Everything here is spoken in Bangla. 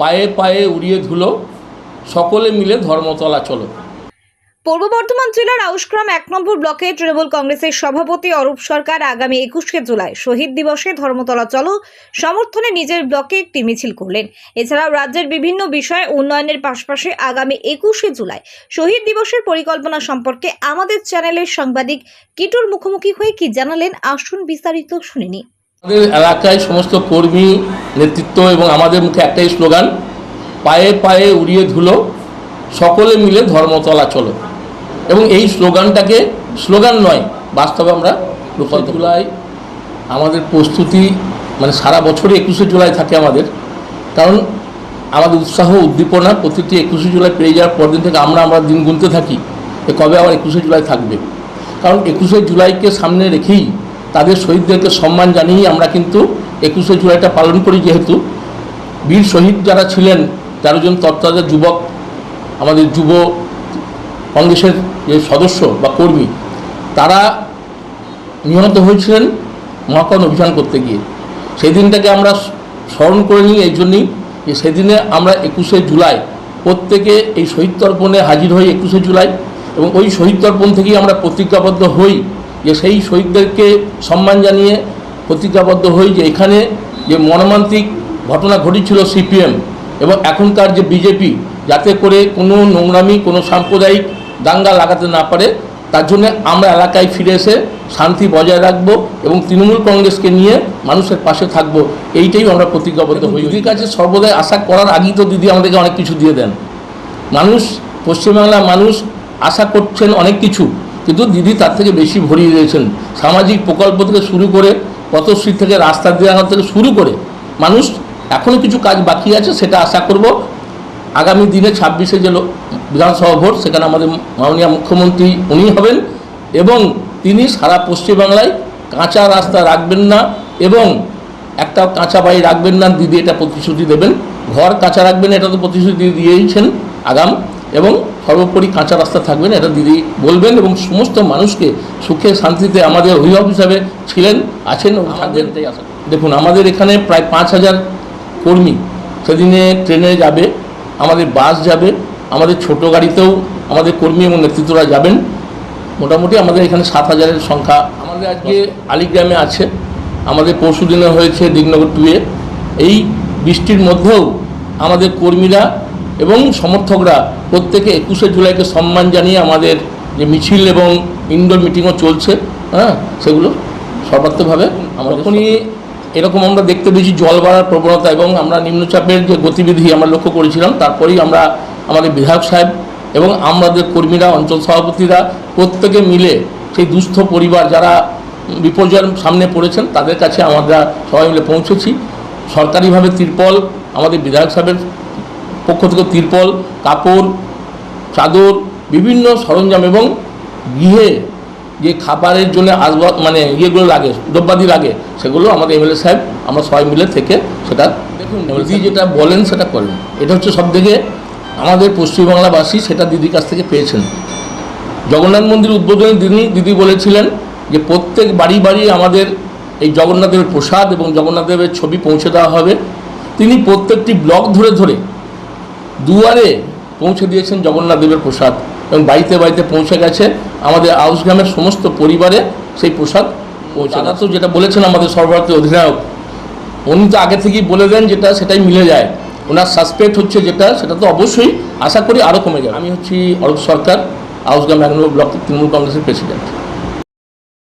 পায়ে পায়ে উড়িয়ে ধুলো, সকলে মিলে ধর্মতলা চলো। পূর্ব বর্ধমান জেলার আউশগ্রাম এক নম্বর ব্লকে তৃণমূল কংগ্রেসের সভাপতি অরূপ সরকার আগামী একুশে জুলাই শহীদ দিবসে ধর্মতলা চলো সমর্থনে নিজের ব্লকে একটি মিছিল করলেন। এছাড়াও রাজ্যের বিভিন্ন বিষয়ে উন্নয়নের পাশাপাশি আগামী একুশে জুলাই শহীদ দিবসের পরিকল্পনা সম্পর্কে আমাদের চ্যানেলের সাংবাদিক কিটুর মুখোমুখি হয়ে কি জানালেন, আসুন বিস্তারিত শুনিনি আমাদের এলাকায় সমস্ত কর্মী, নেতৃত্ব এবং আমাদের মুখে একটাই স্লোগান, পায়ে পায়ে উড়িয়ে ধুলো, সকলে মিলে ধর্মতলা চলো এবং এই স্লোগানটাকে, স্লোগান নয়, বাস্তবে আমরা রূপান্তর জুলাই আমাদের প্রস্তুতি মানে সারা বছরই একুশে জুলাই থাকে আমাদের। কারণ আমাদের উৎসাহ, উদ্দীপনা প্রতিটি একুশে জুলাই পেয়ে যাওয়ার পর দিন থেকে আমরা আমরা দিন গুনতে থাকি যে কবে আবার একুশে জুলাই থাকবে। কারণ একুশে জুলাইকে সামনে রেখেই তাদের শহীদদেরকে সম্মান জানিয়েই আমরা কিন্তু একুশে জুলাইটা পালন করি যেহেতু। বীর শহীদ যারা ছিলেন, তেরো জন তত্ত্বাদের যুবক, আমাদের যুব কংগ্রেসের যে সদস্য বা কর্মী, তারা নিহত হয়েছিলেন মহাকরণ অভিযান করতে গিয়ে। সেই দিনটাকে আমরা স্মরণ করে নিই এই জন্যই যে সেদিনে আমরা একুশে জুলাই প্রত্যেকে এই শহীদ তর্পণে হাজির হই একুশে জুলাই এবং ওই শহীদ তর্পণ থেকেই আমরা প্রতিজ্ঞাবদ্ধ হই। যে সেই শহীদদেরকে সম্মান জানিয়ে প্রতিজ্ঞাবদ্ধ হই যে এখানে যে মর্মান্তিক ঘটনা ঘটেছিল সিপিএম এবং এখনকার যে বিজেপি যাতে করে কোনো নোংরামি কোনো সাম্প্রদায়িক দাঙ্গা লাগাতে না পারে তার জন্য আমরা এলাকায় ফিরে এসে শান্তি বজায় রাখব এবং তৃণমূল কংগ্রেসকে নিয়ে মানুষের পাশে থাকব এইটাই আমরা প্রতিজ্ঞাবদ্ধ হই। দিদির কাছে সর্বদাই আশা করার আগেই তো দিদি আমাদেরকে অনেক কিছু দিয়ে দেন। মানুষ পশ্চিমবাংলার মানুষ আশা করছেন অনেক কিছু কিন্তু দিদি তার থেকে বেশি ভরিয়ে দিয়েছেন। সামাজিক প্রকল্প থেকে শুরু করে, পথশ্রী থেকে রাস্তা দেওয়া থেকে শুরু করে, মানুষ এখনও কিছু কাজ বাকি আছে, সেটা আশা করব। আগামী দিনে ছাব্বিশে যে বিধানসভা ভোট, সেখানে আমাদের মাননীয় মুখ্যমন্ত্রী উনি হবেন এবং তিনি সারা পশ্চিমবাংলায় কাঁচা রাস্তা রাখবেন না এবং একটা কাঁচা বাড়ি রাখবেন না, দিদি এটা প্রতিশ্রুতি দেবেন। ঘর কাঁচা রাখবেন, এটা তো প্রতিশ্রুতি দিয়েইছেন আগাম এবং সর্বোপরি কাঁচা রাস্তা থাকবেন এটা দিদি বলবেন এবং সমস্ত মানুষকে সুখে শান্তিতে আমাদের অভিভাবক হিসাবে ছিলেন আছেন। দেখুন আমাদের এখানে প্রায় পাঁচ হাজার কর্মী সেদিনে ট্রেনে যাবে আমাদের বাস যাবে আমাদের ছোট গাড়িতেও আমাদের কর্মী এবং নেতৃত্বরা যাবেন। মোটামুটি আমাদের এখানে সাত হাজারের সংখ্যা আমাদের আজকে আলিগ্রামে আছে আমাদের পরশু দিনে হয়েছে দিগনগর টুয়ে এই বৃষ্টির মধ্যেও আমাদের কর্মীরা এবং সমর্থকরা প্রত্যেকে একুশে জুলাইকে সম্মান জানিয়ে আমাদের যে মিছিল এবং ইনডোর মিটিংও চলছে হ্যাঁ সেগুলো সর্বাত্মকভাবে আমরা যখনই এরকম আমরা দেখতে পেয়েছি জল বাড়ার প্রবণতা এবং আমরা নিম্নচাপের যে গতিবিধি আমরা লক্ষ্য করেছিলাম তারপরেই আমরা আমাদের বিধায়ক সাহেব এবং আমাদের কর্মীরা অঞ্চল সভাপতিরা প্রত্যেকে মিলে সেই দুস্থ পরিবার যারা বিপর্যয়ের সামনে পড়েছেন তাদের কাছে আমরা সবাই মিলে পৌঁছেছি। সরকারিভাবে তিরপল আমাদের বিধায়ক সাহেবের পক্ষ থেকে তিরপল কাপড় চাদর বিভিন্ন সরঞ্জাম এবং গৃহে যে খাবারের জন্য আসবাব মানে ইয়েগুলো লাগে দ্রব্যাদি লাগে সেগুলো আমাদের এমএলএ সাহেব আমরা সবাই মিলে থেকে সেটা দেখুন দিদি যেটা বলেন সেটা করেন। এটা হচ্ছে সব থেকে আমাদের পশ্চিমবাংলাবাসী সেটা দিদির কাছ থেকে পেয়েছেন। জগন্নাথ মন্দির উদ্বোধনে দিদি দিদি বলেছিলেন যে প্রত্যেক বাড়ি বাড়ি আমাদের এই জগন্নাথদেবের প্রসাদ এবং জগন্নাথদেবের ছবি পৌঁছে দেওয়া হবে। তিনি প্রত্যেকটি ব্লক ধরে ধরে দুয়ারে পৌঁছে দিয়েছেন জগন্নাথ দেবের প্রসাদ এবং বাড়িতে বাড়িতে পৌঁছে গেছে আমাদের আউসগ্রামের সমস্ত পরিবারে সেই প্রসাদ পৌঁছে দাদা তো যেটা বলেছেন আমাদের সর্বভারতীয় অধিনায়ক উনি তো আগে থেকেই বলে দেন যেটা সেটাই মিলে যায়। ওনার সাসপেক্ট হচ্ছে যেটা সেটা তো অবশ্যই আশা করি আরও কমে যাবে। আমি হচ্ছি অরূপ সরকার আউসগ্রাম এক নম্বর ব্লক তৃণমূল কংগ্রেসের প্রেসিডেন্ট